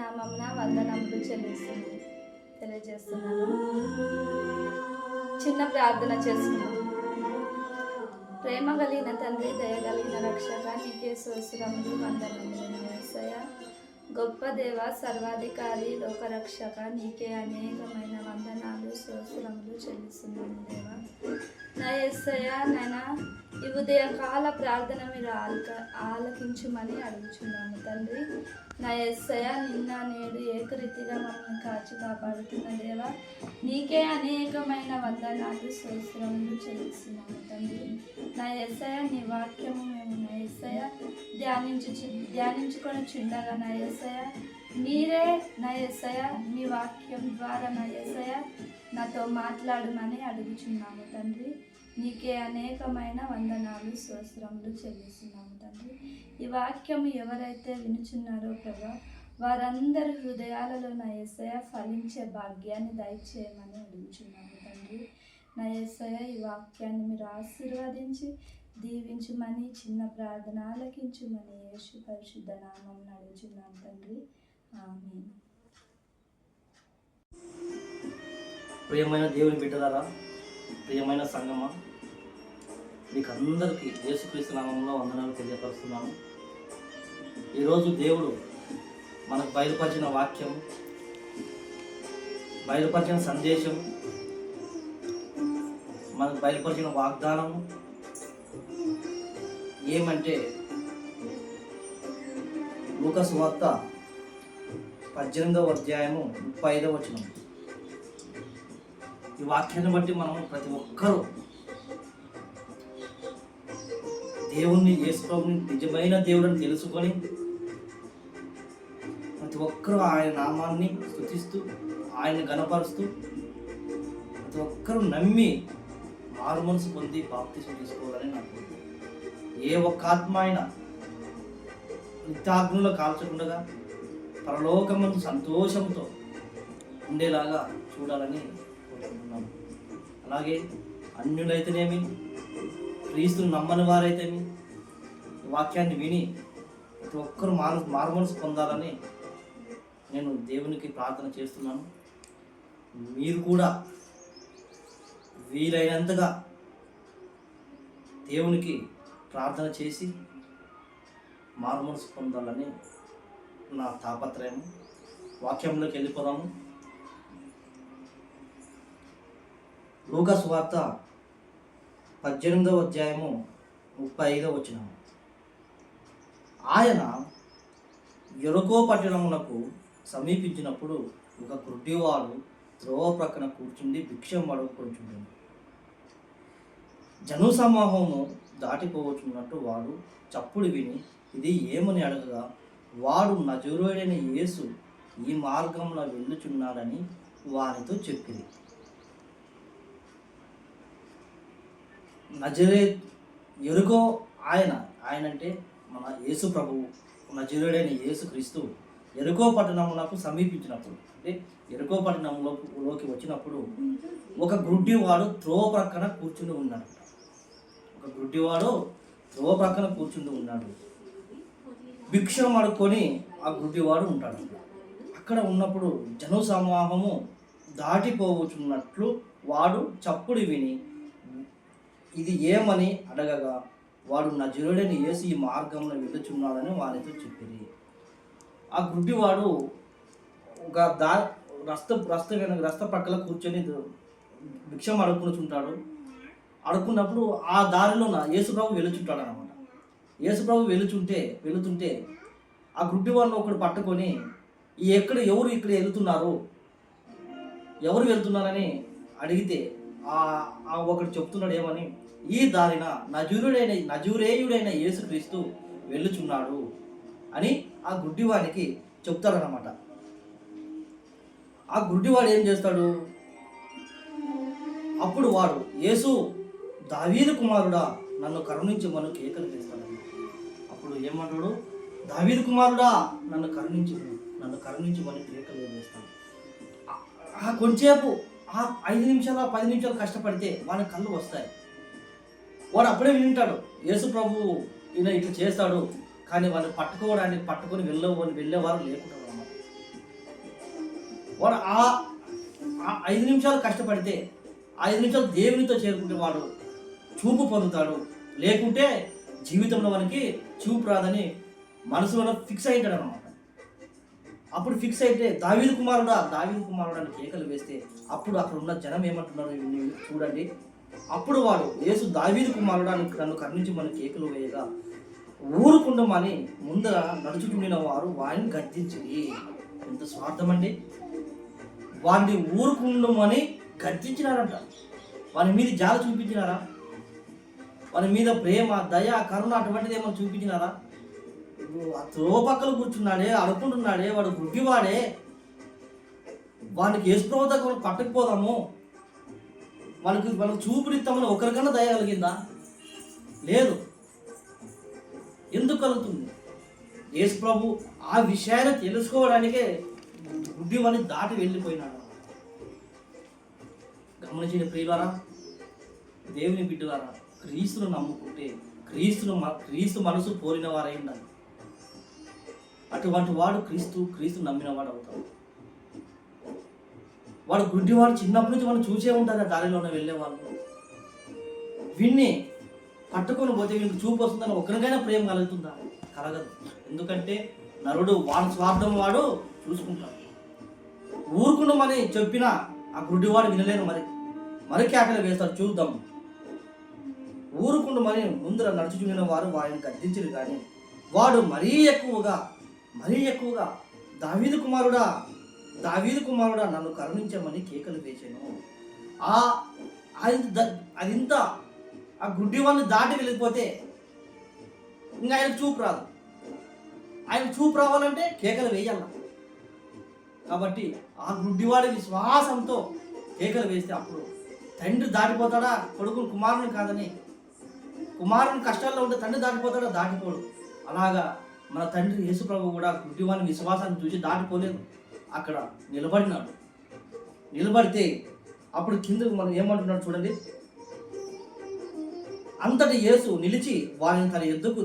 నామమున వందనములు చెల్లిస్తుంది తెలియజేస్తున్నాను. చిన్న ప్రార్థన చేసుకున్నాను ప్రేమ కలిగిన తండ్రి దయగలిగిన రక్షక నీకే సోసురములు వందనములు. గొప్ప దేవ సర్వాధికారి లోకరక్షక నీకే అనేకమైన వందనాలు సోసురములు చెల్లిస్తున్నాను దేవ. నా ఎస్సయ నైనా ఈ ఉదయకాల ప్రార్థన మీరు ఆలక ఆలకించుమని అడుగుచున్నాను తండ్రి. నా ఎస్సయ్య నిన్న నేడు ఏకరీతిగా మమ్మల్ని కాచి కాపాడుతున్న దేవ నీకే అనేకమైన వందనాలు స్తోత్రములు చెల్లిస్తున్నాను తండ్రి. నా ఎస్సయ నీ వాక్యము మేము నా ఎస్సయ ధ్యానించు ధ్యానించుకొని చుండగా నా ఎస్సయ మీరే నా ఎస్సయ మీ వాక్యం ద్వారా నా ఎస్సయ నాతో మాట్లాడమని అడుగుచున్నాము తండ్రి. నీకే అనేకమైన వందనాలు స్తోత్రములు చెల్లిస్తున్నాము తండ్రి. ఈ వాక్యము ఎవరైతే వినుచున్నారో ప్రభా వారందరి హృదయాలలో నా ఎస్సయ ఫలించే భాగ్యాన్ని దయచేయమని అడుగుచున్నాము తండ్రి. నా ఎస్సయ ఈ వాక్యాన్ని మీరు ఆశీర్వదించి దీవించుమని చిన్న ప్రార్థన ఆలకించుమని యేసు పరిశుద్ధ నామం అడుగుచున్నాం తండ్రి. ఆమె ప్రియమైన దేవుని బిడ్డలారా ప్రియమైన సంగమా మీకు అందరికీ యేసుక్రీస్తు నామంలో వందనాలు తెలియపరుస్తున్నాము ఈరోజు దేవుడు మనకు బయలుపరిచిన వాక్యం బయలుపరిచిన సందేశం మనకు బయలుపరిచిన వాగ్దానం ఏమంటే లూకస్ వార్త పద్దెనిమిదవ అధ్యాయము ముప్పై ఐదవ వచనం. ఈ వాక్యాన్ని బట్టి మనం ప్రతి ఒక్కరూ దేవుణ్ణి యేసుప్రభుని నిజమైన దేవుడని తెలుసుకొని ప్రతి ఒక్కరూ ఆయన నామాన్ని స్థుతిస్తూ ఆయన గణపరుస్తూ ప్రతి ఒక్కరూ నమ్మి మారు మనసు పొంది బాప్తిసం తీసుకోవాలని నాకు ఏ ఒక్క ఆత్మ అయినా నిత్యాగ్నులో కాల్చకుండా పరలోకమందు సంతోషంతో ఉండేలాగా చూడాలని కోరుకుంటున్నాను. అలాగే అన్యులైతేనేమి? క్రీస్తుని నమ్మని వారైతేమి వాక్యాన్ని విని ప్రతి ఒక్కరు మారు మారుమనసు పొందాలని నేను దేవునికి ప్రార్థన చేస్తున్నాను. మీరు కూడా వీలైనంతగా దేవునికి ప్రార్థన చేసి మారుమనసు పొందాలని నా తాపత్రయం వాక్యంలోకి వెళ్ళిపోదాము. లూకాసు వార్త పద్దెనిమిదవ అధ్యాయము ముప్పై ఐదవ వచనం. ఆయన ఎరుకో పట్టణమునకు సమీపించినప్పుడు ఒక గుడ్డివాడు త్రోవ ప్రక్కన కూర్చుండి భిక్షం అడుగుకొంచుండెను జను సమూహము దాటిపోవచ్చున్నట్టు వాడు చప్పుడు విని ఇది ఏమని అడగగా వాడు నజరుడైన యేసు ఈ మార్గంలో వెళ్ళుచున్నాడని వారితో చెప్పింది నజరేత్ ఎరుకో ఆయన. ఆయన అంటే మన యేసు ప్రభువు నజరేడైన యేసు క్రీస్తు ఎరుకో పట్టణములకు సమీపించినప్పుడు అంటే ఎరుకో పట్టణంలోకి వచ్చినప్పుడు ఒక గుడ్డివాడు త్రోవ ప్రక్కన కూర్చుని ఉన్నాడు. ఒక గుడ్డివాడు త్రోవ ప్రక్కన కూర్చుని ఉన్నాడు. భిక్షం అడుక్కొని ఆ గుడ్డివాడు ఉంటాడు. అక్కడ ఉన్నప్పుడు జన సమూహము దాటిపోవచ్చున్నట్లు వాడు చప్పుడు విని ఇది ఏమని అడగగా వాడు నజరుడని యేసు ఈ మార్గంలో వెళ్ళుచున్నాడని వారితో చెప్పింది ఆ గుడ్డివాడు ఒక దా రస్త రస్త వెనక రస్త పక్కల కూర్చొని భిక్షం అడుక్కునుచుంటాడు. అడుక్కున్నప్పుడు ఆ దారిలో యేసుప్రభు వెలుచుంటాడు అనమాట యేసుప్రభు వెలుచుంటే వెళుతుంటే ఆ గుడ్డివాడిని ఒకడు పట్టుకొని ఎక్కడ ఎవరు ఇక్కడ వెళ్తున్నారు? ఎవరు వెళ్తున్నారని అడిగితే ఒకడు చెప్తున్నాడు ఏమని? ఈ దారిన నజూరుడైన నజూరేయుడైన యేసుక్రీస్తు వెళ్ళుచున్నాడు అని ఆ గుడ్డివాడికి చెప్తాడనమాట ఆ గుడ్డివాడు ఏం చేస్తాడు? అప్పుడు వాడు యేసు దావీదు కుమారుడా నన్ను కరుణించమను కేకలు చేస్తాడు అప్పుడు ఏమంటాడు? దావీదు కుమారుడా నన్ను కరుణించు నన్ను కరుణించమని కేకలు చేస్తాడు ఆ- కొంచెంసేపు ఆ ఐదు నిమిషాలు పది నిమిషాలు కష్టపడితే వాళ్ళ కళ్ళు వస్తాయి. వాడు అప్పుడే వింటాడు యేసు ప్రభు ఈయన ఇట్లా చేస్తాడు. కానీ వాళ్ళు పట్టుకోవడానికి పట్టుకొని వెళ్ళవని వెళ్ళేవారు లేకుంటారు అన్నమాట వాడు ఆ ఆ ఐదు నిమిషాలు కష్టపడితే ఆ ఐదు నిమిషాలు దేవునితో చేరుకుంటే వాడు చూపు పొందుతాడు. లేకుంటే జీవితంలో మనకి చూపు రాదని మనసులో ఫిక్స్ అయింటాడు అనమాట అప్పుడు ఫిక్స్ అయితే దావీదు కుమారుడా దావీదు కుమారుడు అని కేకలు వేస్తే అప్పుడు అక్కడ ఉన్న జనం ఏమంటున్నారు చూడండి. అప్పుడు వాడు యేసు దావీదు కుమారుడా అని నన్ను కర్ణించి మన కేకలు వేయగా ఊరుకుండమని ముందర నడుచుకుండిన వారు వారిని గద్దించింది ఎంత స్వార్థం అండి వాడిని ఊరుకుండమని గర్తించినారంట వారి మీద జాల చూపించినారా? వారి మీద ప్రేమ దయ కరుణ అటువంటిది ఏమైనా చూపించినారా? ఇప్పుడు పక్కన కూర్చున్నాడే అడుకుంటున్నాడే వాడు గుడ్డివాడే. వానికి ఏసుప్రభు దగ్గర పట్టకపోదాము వాళ్ళకి వాళ్ళకి చూపునిస్తామని ఒకరికన్నా దయ కలిగిందా? లేదు. ఎందుకు కలుగుతుంది? యేసు ప్రభు ఆ విషయాన్ని తెలుసుకోవడానికే గుడ్డివాడిని దాటి వెళ్ళిపోయినాడు. గమనించిన ప్రియులారా దేవుని బిడ్డలారా క్రీస్తును నమ్ముకుంటే క్రీస్తును క్రీస్తు మనసు పోరిన వారై ఉండాలి అటువంటి వాడు క్రీస్తు క్రీస్తు నమ్మిన వాడు అవుతాడు. వాడు గుడ్డివాడు చిన్నప్పటి నుంచి మనం చూసే ఉంటారు ఆ దారిలోనే వెళ్ళేవాళ్ళు విన్ని పట్టుకొని పోతే వీళ్ళకి చూపు వస్తుందని ఒకరికైనా ప్రేమ కలుగుతుందా? కలగదు. ఎందుకంటే నరుడు వాడి స్వార్థం వాడు చూసుకుంటాడు. ఊరుకుండమని చెప్పిన ఆ గుడ్డివాడు వినలేను మరి. మరి కేకలు వేస్తాడు చూద్దాం. ఊరుకుండమని ముందర నడుచుకునే వారు వారిని గద్దించరు కానీ వాడు మరీ ఎక్కువగా మరీ ఎక్కువగా దావీదు కుమారుడా దావీదు కుమారుడా నన్ను కరుణించమని కేకలు వేసాను ఆ అది ద- అది ఇంత ఆ గుడ్డి వాళ్ళని దాటి వెళ్ళిపోతే ఇంకా ఆయన చూపు రాదు. ఆయన చూపు రావాలంటే కేకలు వేయాల. కాబట్టి ఆ గుడ్డివాడి విశ్వాసంతో కేకలు వేస్తే అప్పుడు తండ్రి దాటిపోతాడా కొడుకుని కుమారుని కాదని. కుమారుని కష్టాల్లో ఉంటే తండ్రి దాటిపోతాడా దాటిపోడు. అలాగా మన తండ్రి యేసుప్రభు కూడా గుడ్డివాని విశ్వాసాన్ని చూసి దాటిపోలేదు. అక్కడ నిలబడినాడు. నిలబడితే అప్పుడు కిందకు మనం ఏమంటున్నాడు చూడండి. అంతటి యేసు నిలిచి వారిని తన ఎద్దుకు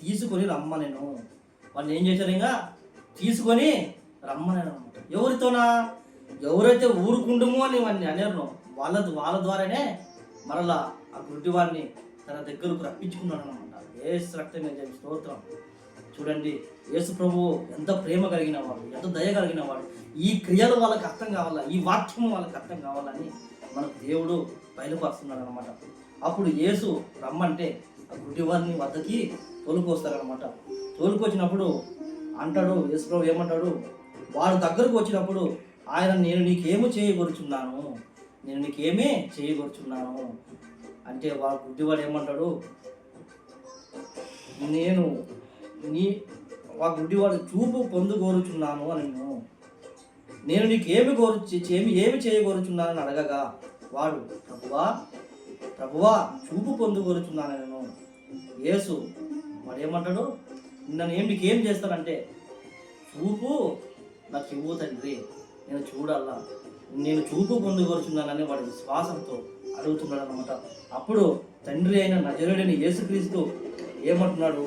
తీసుకొని రమ్మనేను వాళ్ళు ఏం చేశారు ఇంకా? తీసుకొని రమ్మనేను అనమాట ఎవరితోనా? ఎవరైతే ఊరుకుండము అని వాడిని అనేరు వాళ్ళ వాళ్ళ ద్వారానే మరలా ఆ గుడ్డివాడిని తన దగ్గరకు రప్పించుకున్నాడు అనమాట ఏసు రక్తం స్తోత్రం. చూడండి యేసు ప్రభు ఎంత ప్రేమ కలిగిన వాడు ఎంత దయ కలిగిన వాడు. ఈ క్రియలు వాళ్ళకి అర్థం కావాలా? ఈ వాక్యం వాళ్ళకి అర్థం కావాలని మనకు దేవుడు బయలుపరుస్తున్నాడు అనమాట అప్పుడు యేసు రమ్మంటే ఆ గుడ్డివారిని వద్దకి తోలుకొస్తారనమాట తోలుకొచ్చినప్పుడు అంటాడు యేసు ప్రభు ఏమంటాడు? వాడు దగ్గరకు వచ్చినప్పుడు ఆయన నేను నీకేమి చేయగొరుచున్నాను నేను నీకేమీ చేయగొరుచున్నాను అంటే వాడు గుడ్డివాడు ఏమంటాడు? నేను నీ ఆ గుడ్డివాడు చూపు పొందుకోరుచున్నాను అని నేను. నేను నీకు ఏమి కోరు ఏమి ఏమి చేయగోరుచున్నానని అడగగా వాడు ప్రభువా ప్రభువా చూపు పొందుకోరుచున్నాను నేను. యేసు వాడు ఏమంటాడు నన్ను ఏం నీకు ఏం చేస్తానంటే చూపు నాకు ఇవ్వు తండ్రి నేను చూడాలా నేను చూపు పొందుకోరుచున్నానని వాడి విశ్వాసంతో అడుగుతున్నాడు అనమాట అప్పుడు తండ్రి అయిన నజరుడైన యేసుక్రీస్తు ఏమంటున్నాడు?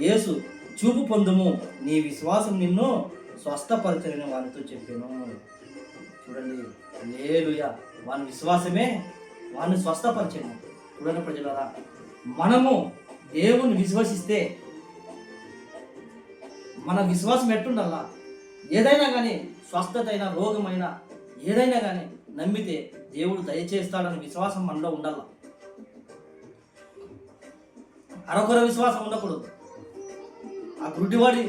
యేసు చూపు పొందుము. నీ విశ్వాసం నిన్ను స్వస్థపరచని వారితో చెప్పాను. చూడండి. లేలుయ వాని విశ్వాసమే వాడిని స్వస్థపరచను. చూడండి ప్రజలరా. మనము దేవుని విశ్వసిస్తే మన విశ్వాసం ఎట్టుండాలా? ఏదైనా కానీ స్వస్థత అయినా రోగమైనా ఏదైనా కానీ నమ్మితే దేవుడు దయచేస్తాడని విశ్వాసం మనలో ఉండాల? అరకొర విశ్వాసం ఉండకూడదు. ఆ గుడ్డివాడి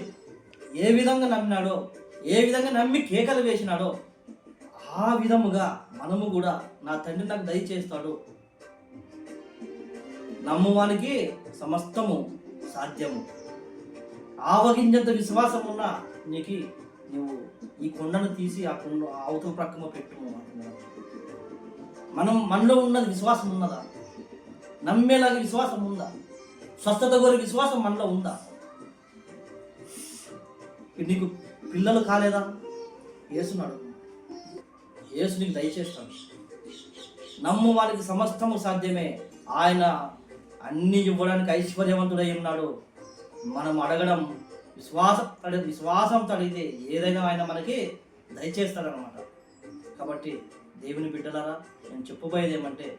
ఏ విధంగా నమ్మినాడో ఏ విధంగా నమ్మి కేకలు వేసినాడో ఆ విధముగా మనము కూడా నా తండ్రి నాకు దయచేస్తాడు నమ్మువానికి సమస్తము సాధ్యము. ఆవగింజంత విశ్వాసం ఉన్న నీకు నువ్వు ఈ కొండను తీసి ఆ కొండ అవతల ప్రక్కన పెట్టు మనం మనలో ఉన్నది విశ్వాసం ఉన్నదా? నమ్మేలాగా విశ్వాసం ఉందా? స్వస్థత కోరి విశ్వాసం మనలో ఉందా? నీకు పిల్లలు కాలేదా? యేసునాడు యేసు నీకు దయచేస్తాడు నమ్ము వారికి సమస్తము సాధ్యమే. ఆయన అన్ని ఇవ్వడానికి ఐశ్వర్యవంతుడై ఉన్నాడు. మనం అడగడం విశ్వాసం తడి విశ్వాసంతో అడిగితే ఏదైనా ఆయన మనకి దయచేస్తాడనమాట కాబట్టి దేవుని బిడ్డలారా నేను చెప్పబోయేది ఏమంటే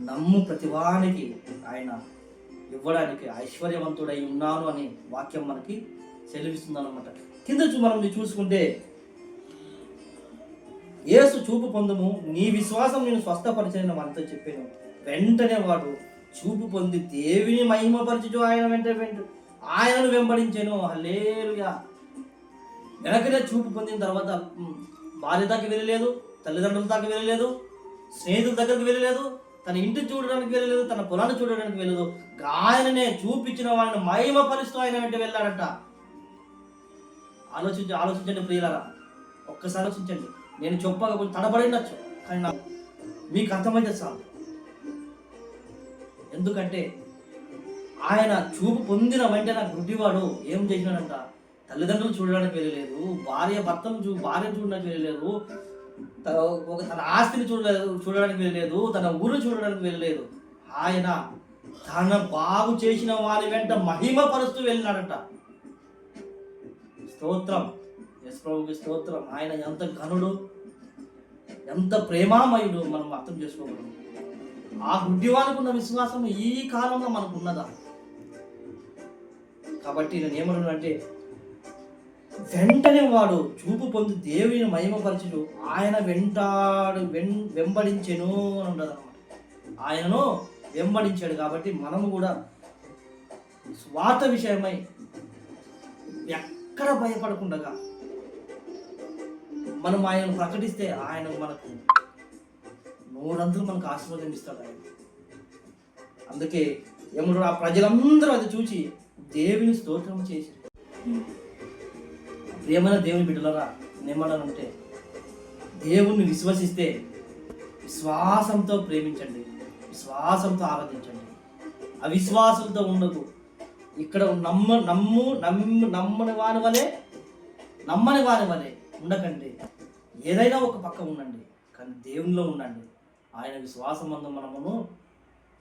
నమ్ము ప్రతివానికి ఆయన ఇవ్వడానికి ఐశ్వర్యవంతుడై ఉన్నాను అనే వాక్యం మనకి సెలవిస్తుంది అనమాట కింద మనం చూసుకుంటే ఏసు చూపు పొందము నీ విశ్వాసం నేను స్వస్థపరిచిన మనతో చెప్పాను. వెంటనే వాడు చూపు పొంది దేవిని మహిమపరచుచు ఆయన వెంట వెంట ఆయనను వెంబడించాను. హల్లేలుగా వెనకనే చూపు పొందిన తర్వాత భార్య దాకా వెళ్ళలేదు తల్లిదండ్రుల దాకా వెళ్ళలేదు స్నేహితుల దగ్గరికి వెళ్ళలేదు తన ఇంటి చూడడానికి వెళ్ళలేదు తన పొలాన్ని చూడడానికి వెళ్ళలేదు. ఆయననే చూపించిన వాళ్ళని మహిమపరుస్తూ ఆయన వెంట వెళ్ళాడట. ఆలోచించి ఆలోచించండి ప్రియులరా. ఒక్కసారి ఆలోచించండి. నేను చెప్పకపోతే తడబడిండొచ్చు కానీ నాకు మీకు అర్థమైతే చాలు. ఎందుకంటే ఆయన చూపు పొందిన వెంటనే నా గుడ్డివాడు ఏం చేసినాడంట? తల్లిదండ్రులు చూడడానికి వెళ్ళలేదు భార్య భర్తను చూ భార్య చూడడానికి వెళ్ళలేదు ఒక తన ఆస్తిని చూడలేదు చూడడానికి వెళ్ళలేదు తన ఊరు చూడడానికి వెళ్ళలేదు. ఆయన తన బాగు చేసిన వారి వెంట మహిమ పరుస్తూ వెళ్ళినాడట. స్తోత్రం. యశ్ స్తోత్రం. ఆయన ఎంత ఘనుడు ఎంత ప్రేమామయుడు మనం అర్థం చేసుకోగలం. ఆ గుడ్డివానికి ఉన్న విశ్వాసం ఈ కాలంలో మనకు ఉన్నదా కాబట్టి నేను ఏమన్నాను అంటే వెంటనే వాడు చూపు పొంది దేవుని మహిమపరచుడు ఆయన వెంటాడు వెం వెంబడించెను అని ఉండదు ఆయనను వెంబడించాడు కాబట్టి మనము కూడా స్వార్థ విషయమై ఎక్కడ భయపడకుండా మనం ఆయన ప్రకటిస్తే ఆయన మనకు నూరంతులు మనకు ఆశీర్వాదం ఇస్తాడు ఆయన. అందుకే ఏమన్నాడు ఆ ప్రజలందరూ అది చూసి దేవుని స్తోత్రం చేసి ప్రేమైన దేవుని బిడ్డలరా నేమన్నానంటే దేవుణ్ణి విశ్వసిస్తే విశ్వాసంతో ప్రేమించండి విశ్వాసంతో ఆరాధించండి. అవిశ్వాసంతో ఉండదు ఇక్కడ నమ్మ నమ్ము నమ్ము నమ్మని వాని వలె నమ్మని వాని వలె ఉండకండి. ఏదైనా ఒక పక్క ఉండండి కానీ దేవునిలో ఉండండి. ఆయన విశ్వాసం మందు మనమును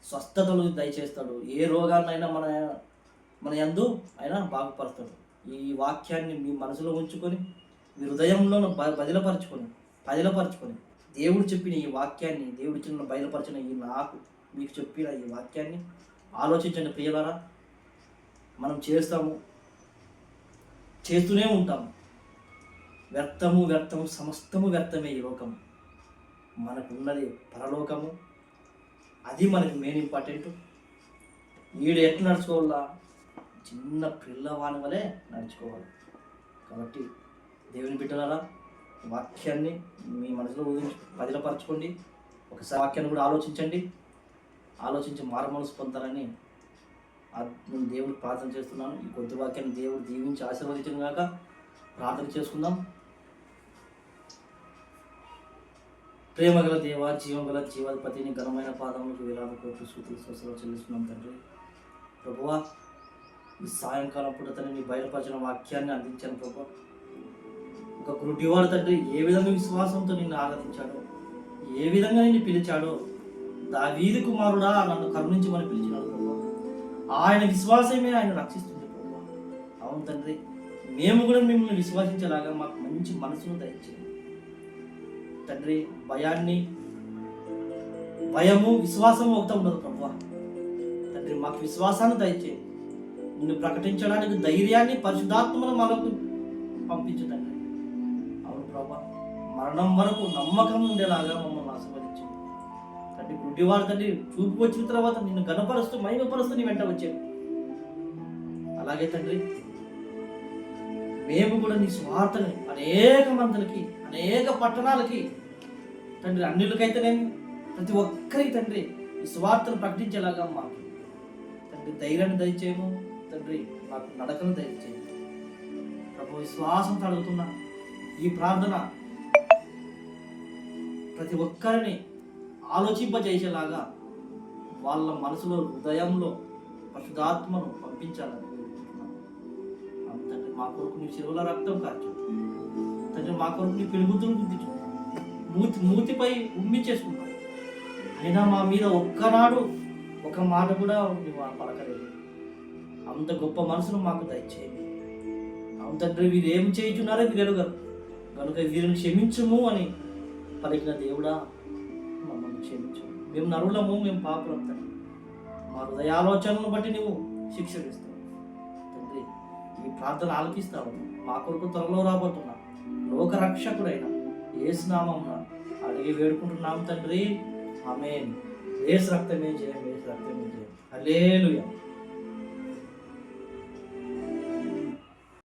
స్వస్థతలు దయచేస్తాడు. ఏ రోగాన్నైనా మన మన యందు ఆయన బాగుపరుస్తాడు. ఈ వాక్యాన్ని మీ మనసులో ఉంచుకొని మీ హృదయంలో బ- బదిలపరచుకొని బదిలపరచుకొని దేవుడు చెప్పిన ఈ వాక్యాన్ని దేవుడు చిన్న బయలుపరిచిన ఈ నాకు మీకు చెప్పిన ఈ వాక్యాన్ని ఆలోచించండి ప్రియులారా. మనం చేస్తాము చేస్తూనే ఉంటాము. వ్యర్థము వ్యర్థము సమస్తము వ్యర్థమే ఈ లోకము. మనకున్నది పరలోకము. అది మనకి మెయిన్ ఇంపార్టెంట్ వీడు ఎట్లా నడుచుకోవాలా? చిన్న పిల్లవాని వలె నడుచుకోవాలి. కాబట్టి దేవుని బిడ్డలారా వాక్యాన్ని మీ మనసులో ఊహించి పదిలపరచుకోండి. ఒకసారి వాక్యాన్ని కూడా ఆలోచించండి. ఆలోచించి మారుమనసు పొందాలని ఆ- నేను ప్రార్థన చేస్తున్నాను. ఈ కొద్ది వాక్యాన్ని దేవుడు దీవించి ఆశీర్వదించిన గాక ప్రార్థన చేసుకుందాం. ప్రేమగల దేవ జీవగల జీవాధిపతిని ఘనమైన పాదములకు వేలాది కోట్లు సూతులు స్వసలు చెల్లిస్తున్నాం తండ్రి. ప్రభువా ఈ సాయంకాలం పూట తండ్రి మీ బయలుపరిచిన వాక్యాన్ని అందించాను ప్రభు. ఒక గురుడివాడు తండ్రి ఏ విధంగా విశ్వాసంతో నిన్ను ఆరాధించాడో ఏ విధంగా నిన్ను పిలిచాడో దావీది కుమారుడా నన్ను కరుణించమని పిలిచినాడు ఆయన విశ్వాసమే ఆయన రక్షిస్తుంది ప్రభు అవును తండ్రి మేము కూడా మిమ్మల్ని విశ్వసించేలాగా మాకు మంచి మనసును దయచేయండి. తండ్రి భయాన్ని భయము విశ్వాసము ఒకటే ఉండదు ప్రభు తండ్రి మాకు విశ్వాసాన్ని దయచేయండి. నిన్ను ప్రకటించడానికి ధైర్యాన్ని పరిశుద్ధాత్మను మనకు పంపించు తండ్రి. అవును ప్రభా మరణం వరకు నమ్మకం ఉండేలాగా మమ్మల్ని తండ్రి తండ్రి చూపు వచ్చిన తర్వాత నిన్ను గనపరుస్తూ మహిమపరుస్తూ నీ వెంట వచ్చాను. అలాగే తండ్రి మేము కూడా నీ స్వార్థని అనేక మందులకి అనేక పట్టణాలకి తండ్రి అన్నిటికైతేనేమి ప్రతి ఒక్కరికి తండ్రి ఈ స్వార్థను ప్రకటించేలాగా మాకు. తండ్రి ధైర్యాన్ని దయచేయము. తండ్రి మాకు నడకను దయచేయము. ప్రభు విశ్వాసంతో అడుగుతున్నా ఈ ప్రార్థన ప్రతి ఒక్కరిని ఆలోచింపజేసేలాగా వాళ్ళ మనసులో హృదయంలో పరిశుధాత్మను పంపించాలని తండ్రి మా కొరకు నీ శిలువల రక్తం కార్చు తండ్రి మా కొరకు నీ పెరుగుతులు గుర్తించు. మూతి మూతిపై ఉమ్మించేసుకున్నావు అయినా మా మీద ఒక్కనాడు ఒక మాట కూడా నువ్వు పలకలేదు. అంత గొప్ప మనసును మాకు దయచేయండి. అవును తండ్రి వీరు ఏం చేయుచున్నారో వీరు ఎరుగరు కనుక వీరిని క్షమించము అని పలికిన దేవుడా మమ్మల్ని క్షమించు. మేము నరులము మేము పాపులం తండ్రి. మా హృదయాలోచనలను బట్టి నువ్వు శిక్ష వేస్తావు తండ్రి ఈ ప్రార్థన ఆలకిస్తావు. మా కొరకు త్వరలో రాబోతున్నా. లోకరక్షకుడైన ఏసునామం అడిగి వేడుకుంటున్నాం తండ్రి. ఆమె ఏసు రక్తమే చేయం ఏసు రక్తమే చేయం అలేలుయా